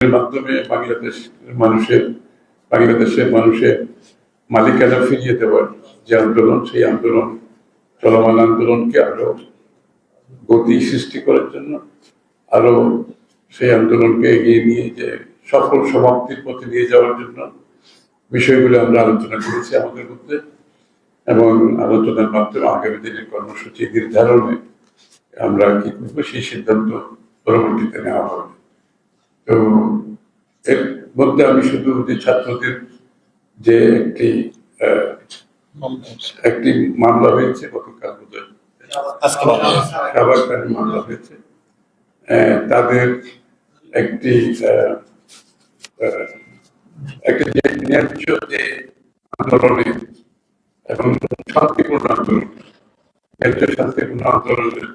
এর মাধ্যমে বাংলাদেশ মানুষের, বাংলাদেশের মানুষের মালিকানা ফিরিয়ে দেওয়ার যে আন্দোলন, সেই আন্দোলন, চলমান আন্দোলনকে আরও গতি সৃষ্টি করার জন্য আরও সেই আন্দোলনকে এগিয়ে নিয়ে যে সফল সমাপ্তির পথে নিয়ে যাওয়ার জন্য বিষয়গুলো আমরা আলোচনা করেছি আমাদের মধ্যে এবং আলোচনার মাধ্যমে আগামী দিনের কর্মসূচি নির্ধারণে আমরা কি করব সেই সিদ্ধান্ত পরবর্তীতে নেওয়া হবে। তো এর মধ্যে আমি শুধু যে ছাত্রদের যে একটি একটি মামলা হয়েছে, গতকাল বোধহয়। মামলা হয়েছে। তাদের একটি আন্দোলনে এবং শান্তিপূর্ণ আন্দোলন শান্তিপূর্ণ আন্দোলনের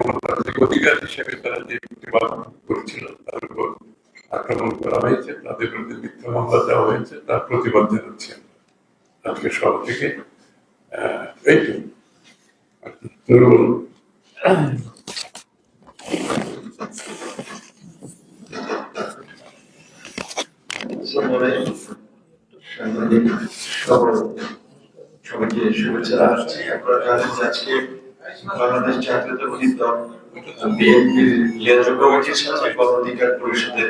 গণতান্ত্রিক অধিকার হিসেবে তারা যে প্রতিবাদ করেছিল তার উপর আক্রমণ করা হয়েছে তাদের বিরুদ্ধে মিথ্যা মামলা দেওয়া হয়েছে তার প্রতিবাদ জানাচ্ছি আমরা। আজকে সব থেকে আহ, এই তো সাংবাদিক সহ সবাইকে শুভেচ্ছা আজকে বাংলাদেশ বিএনপির কমিটির সাথে গণ অধিকার পরিষদের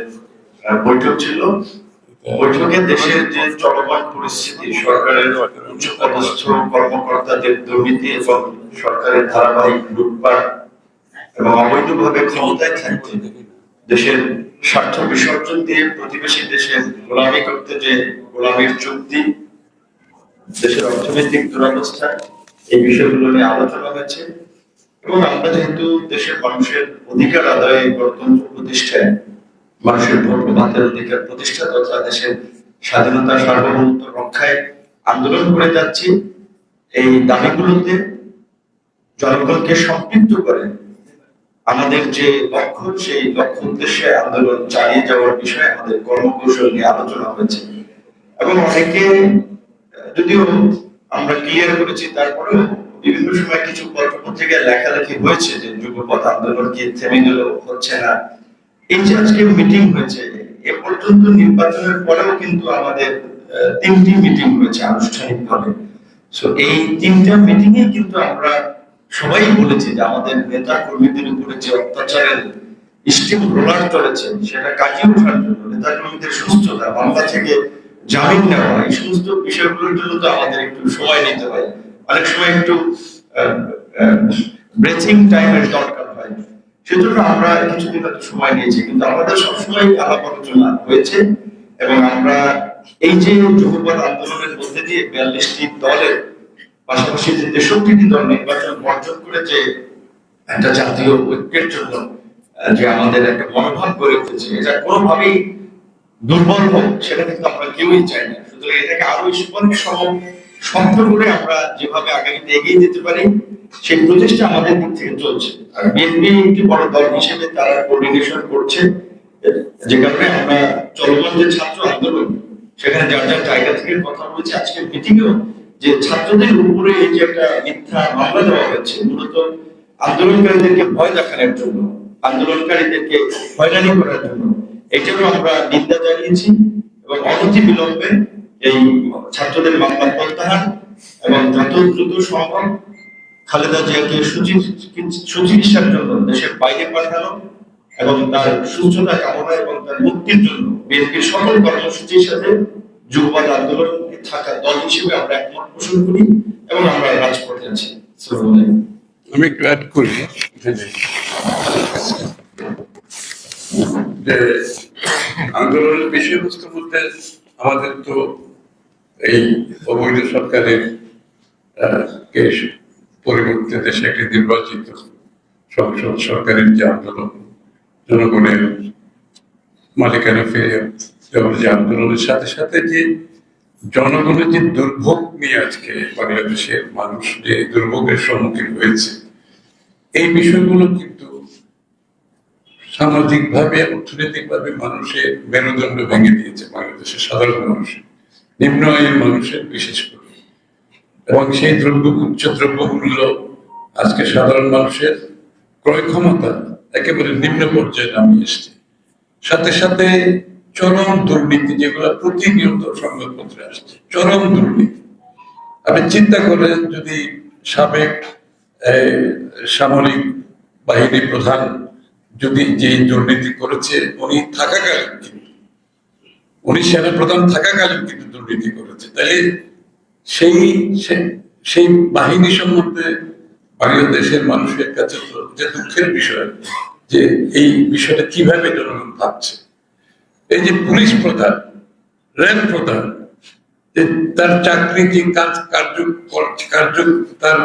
বৈঠক ছিল। বৈঠকে দেশের যে চলমান পরিস্থিতি, সরকারের উচ্চপদস্থ কর্মকর্তাদের দুর্নীতি এবং সরকারের ধারাবাহিক লুটপাট এবং অবৈধভাবে ক্ষমতায় থাকতে, দেশের স্বার্থ বিসর্জন দিয়ে প্রতিবেশী দেশের গোলামি করতে যে গোলামির চুক্তি, দেশের অর্থনৈতিক দুরবস্থা, এই বিষয়গুলো নিয়ে আলোচনা হয়েছে। এবং আমরা যেহেতু দেশের মানুষের অধিকার আদায় গণতন্ত্র প্রতিষ্ঠায়, মানুষের ভোট ভাতের অধিকার প্রতিষ্ঠা তথা দেশের স্বাধীনতা সার্বভৌমত্ব রক্ষায় আন্দোলন করে যাচ্ছি, এই দাবিগুলোতে জনগণকে সম্পৃক্ত করে আমাদের যে লক্ষ্য, সেই লক্ষ্য উদ্দেশ্যে আন্দোলন চালিয়ে যাওয়ার বিষয়ে আমাদের কর্মকৌশল নিয়ে আলোচনা হয়েছে। এবং অনেকে, যদিও আমরা ক্লিয়ার করেছি, তারপরেও বিভিন্ন সময় কিছু পত্রপত্রিকায় লেখালেখি হয়েছে যে যুগপথ আন্দোলন কি থেমে গেল হচ্ছে না। এই যে আজকে মিটিং হয়েছে, এ পর্যন্ত নির্বাচনের পরেও কিন্তু আমাদের তিনটি মিটিং হয়েছে সো এই তিনটা মিটিং এ কিন্তু আমরা সবাই বলেছি যে আমাদের নেতা কর্মীদের উপরে যে অত্যাচারের স্টিম রোলার চলেছে, সেটা কাটিয়ে ওঠার জন্য নেতা কর্মীদের সুস্থতা মামলা থেকে জামিন নেওয়া, এই সমস্ত বিষয়গুলোর জন্য তো আমাদের একটু সময় নিতে হয়। অনেক সময় একটু ব্রেথিং টাইমের দরকার হয় সেজন্য আমরা কিছুদিন হয়তো সময় নিয়েছি, কিন্তু আমাদের সবসময় আলাপ আলোচনা হয়েছে এবং আমরা এই যে যুগপৎ আন্দোলনের মধ্যে দিয়ে বিয়াল্লিশটি দলের পাশাপাশি যে তেষট্টিটি দল নির্বাচন বর্জন করে যে একটা জাতীয় ঐক্যের জন্য যে আমাদের একটা মনোভাব গড়ে উঠেছে, এটা কোনোভাবেই দুর্বল হোক, সেটা কিন্তু আমরা কেউই চাই না। সুতরাং এটাকে আরও স্পঞ্জ শক্ত করে আমরা যেভাবে আগামীতে এগিয়ে যেতে পারি, সেই প্রচেষ্টা আমাদের দিক থেকে চলছে। আর বিএনপি একটি বড় দল হিসেবে তারা কোঅর্ডিনেশন করছে, যে কারণে আমরা চলমান যে ছাত্র আন্দোলন, সেখানে যার যার জায়গা থেকে কথা বলেছি। আজকের মিটিংয়েও যে ছাত্রদের উপরে এই যে একটা মিথ্যা মামলা দেওয়া হয়েছে, মূলত আন্দোলনকারীদেরকে ভয় দেখানোর জন্য, আন্দোলনকারীদেরকে হয়রানি করার জন্য, এটারও আমরা নিন্দা জানিয়েছি এবং অনতি বিলম্বে এই ছাত্রদের মামলা প্রত্যাহার এবং যত দ্রুত সম্ভব খালেদা জিয়াকে সুচিকিৎসার জন্য দেশের বাইরে পাঠানো এবং তার সুস্থতা কামনা এবং তার মুক্তির জন্য বিএনপির সকল কর্মসূচির সাথে যুগবাদ আন্দোলন থাকা দল হিসেবে আমরা একমত পোষণ করি এবং আমরা রাজপথে আছি। আমি একটু অ্যাড করি আন্দোলনের বিষয়বস্তুর মধ্যে আমাদের তো এই অবৈধ সরকারের পরিবর্তে দেশে একটি নির্বাচিত সংসদ সরকারের যে আন্দোলন, জনগণের মালিকানা ফিরে দেওয়ার যে আন্দোলনের সাথে সাথে যে জনগণের যে দুর্ভোগ নিয়ে আজকে বাংলাদেশের মানুষ যে দুর্ভোগের সম্মুখীন হয়েছে, এই বিষয়গুলো কিন্তু সামাজিকভাবে, অর্থনৈতিকভাবে মানুষের মেরুদণ্ড ভেঙে দিয়েছে বাংলাদেশের সাধারণ মানুষের। নিম্ন আয়ের মানুষের বিশেষ করে। এবং সেই দ্রব্য উচ্চ দ্রব্যমূল্য আজকে সাধারণ মানুষের ক্রয় ক্ষমতা একেবারে নিম্ন পর্যায়ে নামিয়ে এসছে। সাথে সাথে চরম দুর্নীতি যেগুলো প্রতিনিয়ত সংবাদপত্রে আসছে, চরম দুর্নীতি। আপনি চিন্তা করেন যদি সাবেক সামরিক বাহিনী প্রধান যদি যে দুর্নীতি করেছে, উনি থাকাকালীন কিন্তু উনি সেনা প্রধান থাকাকালীন কিন্তু দুর্নীতি করেছে। তাহলে সেই সেই বাহিনী সম্বন্ধে বাংলাদেশের মানুষের কাছে যে দুঃখের বিষয়, যে এই বিষয়টা কীভাবে জনগণ ভাবছে। এই যে পুলিশ প্রধান র্যাব প্রধান তার চাকরি যে কাজ কার্য কার্য, তার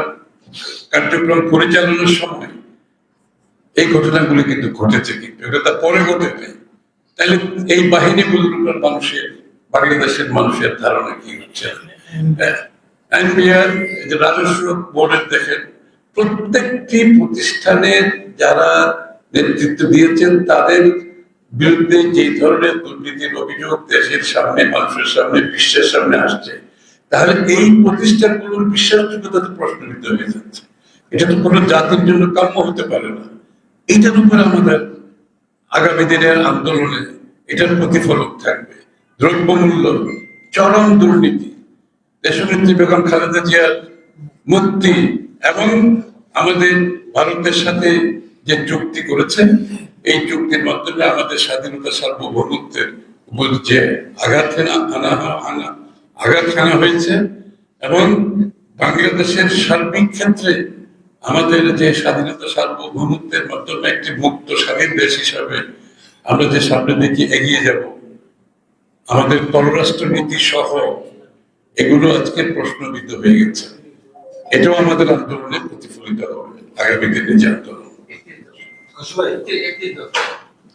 কার্যক্রম পরিচালনার সময় এই ঘটনাগুলি কিন্তু ঘটেছে কিন্তু, এটা তার পরে ঘটেছে তাহলে এই বাহিনীগুলোর উপর মানুষের বাংলাদেশের মানুষের ধারণা কি হচ্ছে? এনবিআর যে রাজস্ব বোর্ডের দেখেন, প্রত্যেকটি প্রতিষ্ঠানের যারা নেতৃত্ব দিয়েছেন, তাদের বিরুদ্ধে যে ধরনের দুর্নীতির অভিযোগ দেশের সামনে, মানুষের সামনে, বিশ্বের সামনে আসছে, তাহলে এই প্রতিষ্ঠানগুলোর বিশ্বাসযোগ্যতা তো প্রশ্নবিদ্ধ হয়ে যাচ্ছে। এটা তো কোনো জাতির জন্য কাম্য হতে পারে না। এইটার উপরে আমাদের আগামী দিনের আন্দোলনে এটার প্রতিফলক থাকবে। দ্রব্যমূল্য, চরম দুর্নীতি, দেশনেত্রী বেগম খালেদা জিয়ার মুক্তি এবং আমাদের ভারতের সাথে যে চুক্তি করেছে, এই চুক্তির মাধ্যমে আমাদের স্বাধীনতা সার্বভৌমত্বের উপর যে আঘাত আনা আনা আঘাত হানা হয়েছে এবং বাংলাদেশের সার্বিক ক্ষেত্রে আমাদের যে স্বাধীনতা সার্বভৌমত্বের মাধ্যমে একটি মুক্ত, স্বাধীন দেশ হিসাবে আমরা যে সামনের দিকে এগিয়ে যাব, আমাদের পররাষ্ট্র নীতি সহ এগুলো আজকে প্রশ্নবিদ্ধ হয়ে গেছে। এটাও আমাদের আন্দোলনে প্রতিফলিত হবে আগামী দিনে যে আন্দোলন।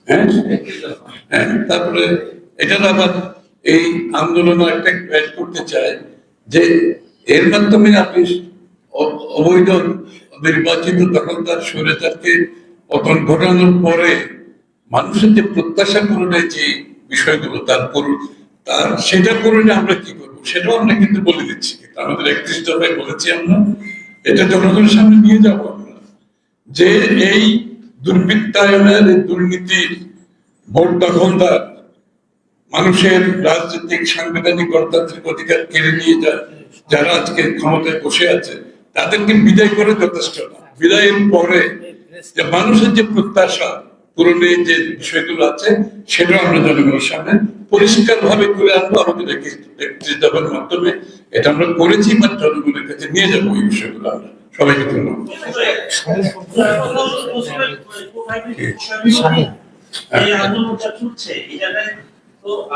হ্যাঁ? হ্যাঁ তারপরে এটার আবার এই আন্দোলন একটা করতে চাই যে এর মাধ্যমে আপনি অবৈধ নির্বাচিত দখলদার স্বৈরাচারকে পতন ঘটানোর পরে মানুষের যে প্রত্যাশা পূরণের যে বিষয়গুলো তার পূরণ তার সেটা পূরণে আমরা কি করব? সেটাও আমরা কিন্তু বলে দিচ্ছি। আমাদের একত্রিশ দফায় বলেছি আমরা, এটা জনগণের সামনে নিয়ে যাব আমরা। যে এই দুর্বৃত্তায়নের দুর্নীতির ভোট দখলদার মানুষের রাজনৈতিক, সাংবিধানিক, গণতান্ত্রিক অধিকার কেড়ে নিয়ে যায়, যারা আজকে ক্ষমতায় বসে আছে। তাদেরকে বিদায় করে যথেষ্ট না। বিদায়ের পরে যে মানুষের যে প্রত্যাশা পূরণের যে বিষয়গুলো আছে সেটা আমরা জনগণের সামনে পরিষ্কার ভাবে তুলে আনব। আমাদের দফার মাধ্যমে এটা আমরা করেছি বা জনগণের কাছে নিয়ে যাব এই বিষয়গুলো আমরা। সবাইকে ধন্যবাদ।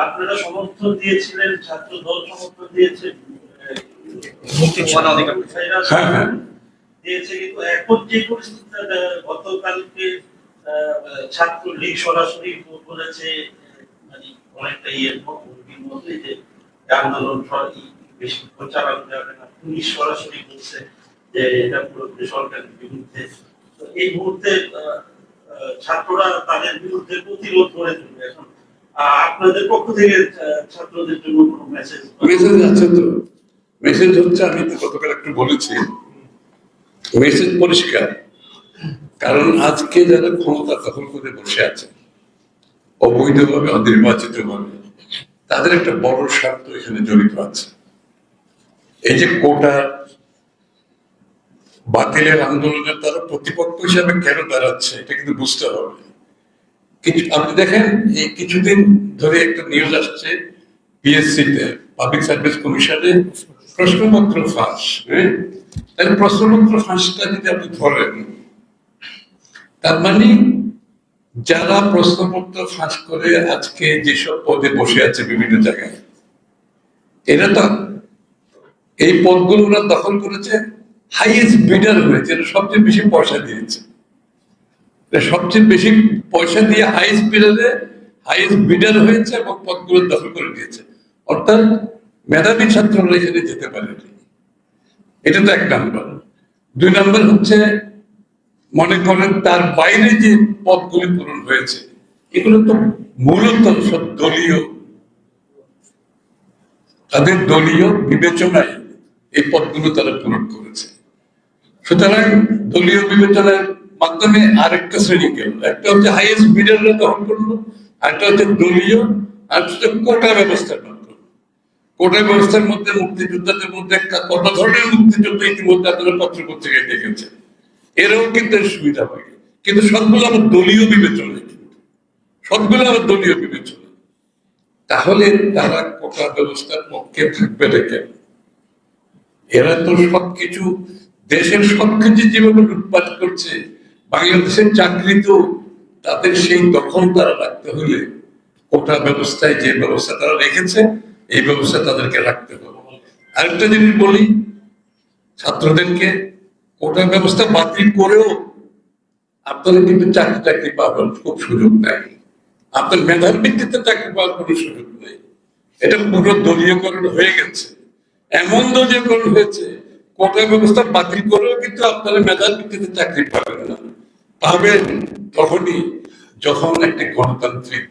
আপনারা সমর্থন দিয়েছিলেন ছাত্র দল সমর্থন দিয়েছে হ্যাঁ, হ্যাঁ। এখন যে পরিস্থিতিটা গতকালকে ছাত্র লীগ সরাসরি বলেছে মানে অনেকটা ইয়ের মধ্যে মধ্যে যে আন্দোলন বেশি প্রচারণ যাবে না। পুলিশ সরাসরি বলছে যে এটা পুরোপুরি সরকারের বিরুদ্ধে। তো এই মুহূর্তে ছাত্ররা তাদের বিরুদ্ধে প্রতিরোধ করে তুলবে এখন। আপনাদের পক্ষ থেকে ছাত্রদের জন্য কোনো মেসেজ মেসেজ আছে তো। মেসেজ হচ্ছে, আমি তো গতকাল একটু বলেছি। মেসেজ পরিষ্কার। কারণ আজকে যারা ক্ষমতা দখল করে বসে আছে, অবৈধভাবে অনির্বাচিত ভাবে তাদের একটা বড় স্বার্থ এখানে জড়িত আছে। এই যে কোটা বাতিলের আন্দোলনের তারা প্রতিপক্ষ হিসাবে কেন দাঁড়াচ্ছে, এটা কিন্তু বুঝতে হবে। কিছু, আপনি দেখেন, এই কিছুদিন ধরে একটা নিউজ আসছে পিএসসি তে পাবলিক সার্ভিস কমিশনে প্রশ্নপত্র ফাঁস হ্যাঁ? প্রশ্নপত্র ফাঁসটা যদি আপনি ধরেন, তার মানে যারা প্রশ্নপত্র ফাঁস করে আজকে যেসব পদে বসে আছে বিভিন্ন জায়গায়, এরা তো এই পদগুলো ওরা দখল করেছে হাইয়েস্ট বিডার হয়েছে, এরা সবচেয়ে বেশি পয়সা দিয়েছে। সবচেয়ে বেশি পয়সা দিয়ে হাইয়েস্ট বিডারে হাইয়েস্ট বিডার হয়েছে এবং পদগুলো দখল করে দিয়েছে অর্থাৎ মেধাবী ছাত্ররা এখানে যেতে পারেনি এটা তো এক নাম্বার। দুই নাম্বার হচ্ছে, মনে করেন তার বাইরে যে পদগুলি পূরণ হয়েছে, এগুলো তো মূলত সব দলীয়। তাদের দলীয় বিবেচনায় এই পদগুলো তারা পূরণ করেছে। সুতরাং দলীয় বিবেচনার মাধ্যমে আরেকটা শ্রেণি গেল। একটা হচ্ছে হাইয়েস্ট বিডাররা দখল করল, আরেকটা হচ্ছে দলীয়, আর হচ্ছে কোটা ব্যবস্থার ব্যবস্থার মধ্যে, মুক্তিযোদ্ধাদের মধ্যে একটা কত ধরনের মুক্তিযুদ্ধ ইতিমধ্যে পত্র পত্রিকায় কিন্তু সুবিধা কিন্তু সবগুলো আমার দলীয় বিবেচনায় কিন্তু। সবগুলো আমার দলীয় বিবেচনা তাহলে তারা কোটা ব্যবস্থার পক্ষে থাকবে না এরা তো সবকিছু, দেশের সবকিছু যেভাবে লুটপাট করছে, বাংলাদেশের চাকরি তো তাদের সেই দখল তারা রাখতে হলে কোটা ব্যবস্থায় যে ব্যবস্থা তারা রেখেছে এই ব্যবস্থা তাদেরকে রাখতে হবে। আরেকটা জিনিস বলি, ছাত্রদেরকে কোটা ব্যবস্থা বাতিল করেও আপনারা কিন্তু চাকরি চাকরি পাবেন খুব সুযোগ নাই। আপনার মেধার ভিত্তিতে চাকরি পাওয়ার কোনো সুযোগ নেই। এটা পুরো দলীয়করণ হয়ে গেছে। এমন দলীয়করণ হয়েছে কোটা ব্যবস্থা বাতিল করেও কিন্তু আপনারা মেধার ভিত্তিতে চাকরি পাবেন না। পাবেন তখনই যখন একটি গণতান্ত্রিক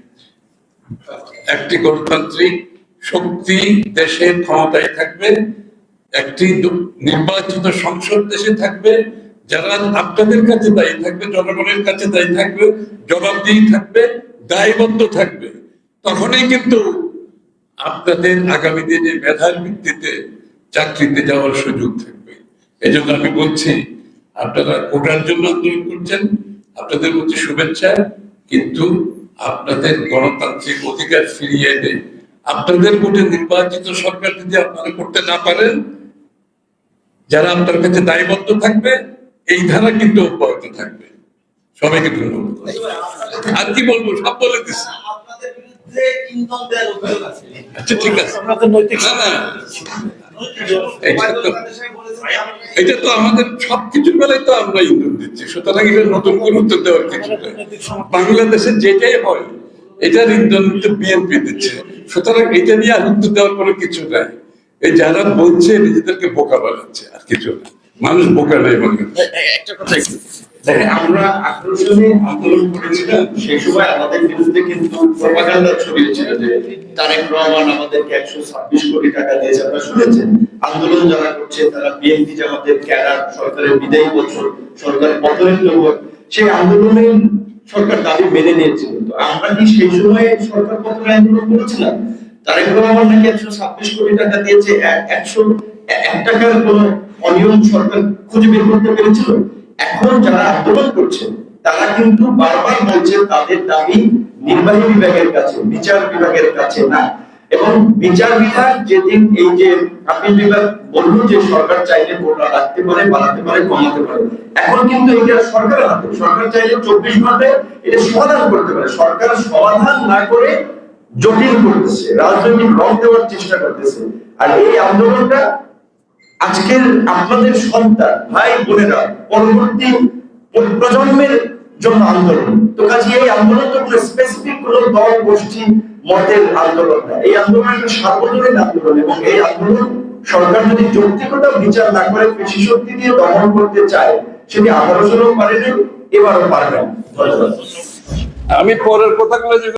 একটি গণতান্ত্রিক শক্তি দেশের ক্ষমতায় থাকবে, একটি নির্বাচিত সংসদ দেশে থাকবে, যারা আপনাদের কাছে দায়ী থাকবে, জনগণের কাছে দায়ী থাকবে, জবাবদিহি থাকবে, দায়বদ্ধ থাকবে। তখনই কিন্তু আপনাদের আগামী দিনে মেধার ভিত্তিতে চাকরিতে যাওয়ার সুযোগ থাকবে। এই জন্য আমি বলছি, আপনারা কোটার জন্য আন্দোলন করছেন, আপনাদের প্রতি শুভেচ্ছা, কিন্তু আপনাদের গণতান্ত্রিক অধিকার ফিরিয়ে এনে আপনাদের ভোটে নির্বাচিত সরকার যদি আপনারা করতে না পারেন যারা আপনার কাছে দায়বদ্ধ থাকবে এই ধারা কিন্তু অব্যাহত থাকবে। সবাইকে ধন্যবাদ। আর কি বলব সব বলে দিচ্ছি আচ্ছা ঠিক আছে। না এটা তো- আমাদের সবকিছুর বেলায় তো আমরা ইন্ধন দিচ্ছি। সুতরাং এটা নতুন করে উত্তর দেওয়ার কিছু নেই। বাংলাদেশে যেটাই হয় এটার ইন্ধন বিএনপি দিচ্ছে। সুতরাং এটা নিয়ে উত্তর দেওয়ার কোনো কিছু নাই। এই যারা বলছে, নিজেদেরকে বোকা বানাচ্ছে, আর কিছু না। মানুষ বোকা নেই বাংলাদেশে একটা কথা যে রহমান ছাব্বিশ কোটি টাকা দিয়েছে শুনেছেন? আন্দোলন যারা করছে, তারা সরকারের বছর সেই আন্দোলনে সরকার দাবি মেনে নিয়েছিল তো আমরা কি সেই সময় সরকার পতনের আন্দোলন করেছিলাম তারেক রহমান নাকি একশো ছাব্বিশ কোটি টাকা দিয়েছে এক- একশো এক টাকার কোন অনিয়ম সরকার খুঁজে বের করতে পেরেছিল? এখন যারা আন্দোলন করছে, তারা কিন্তু বারবার বলছে তাদের দাবি নির্বাহী বিভাগের কাছে, বিচার বিভাগের কাছে না। এবং বিচার বিভাগ যেদিন এই যে আপিল বিভাগ বলল যে সরকার চাইলে কোটা রাখতে পারে, বাড়াতে পারে, কমাতে পারে, এখন কিন্তু এটা সরকারের হাতে, সরকার চাইলে চব্বিশ ঘন্টায় এটা সমাধান করতে পারে। সরকার সমাধান না করে জটিল করতেছে, রাজনৈতিক রং দেওয়ার চেষ্টা করতেছে। আর এই আন্দোলনটা আজকের আপনাদের সন্তান, ভাই বোনেরা, পরবর্তী প্রজন্মের জন্য আন্দোলন। তো কাজে, এই আন্দোলন তো কোনো স্পেসিফিক কোনো দল, গোষ্ঠী মতের আন্দোলন না। এই আন্দোলন একটা সার্বজনীন আন্দোলন এবং এই আন্দোলন সরকার যদি যৌক্তিকতা বিচার না করে পেশি শক্তি দিয়ে দমন করতে চায় সেটি আঠারো সালেও পারেনি, এবারও পারবে না। ধন্যবাদ। আমি পরের কথাগুলো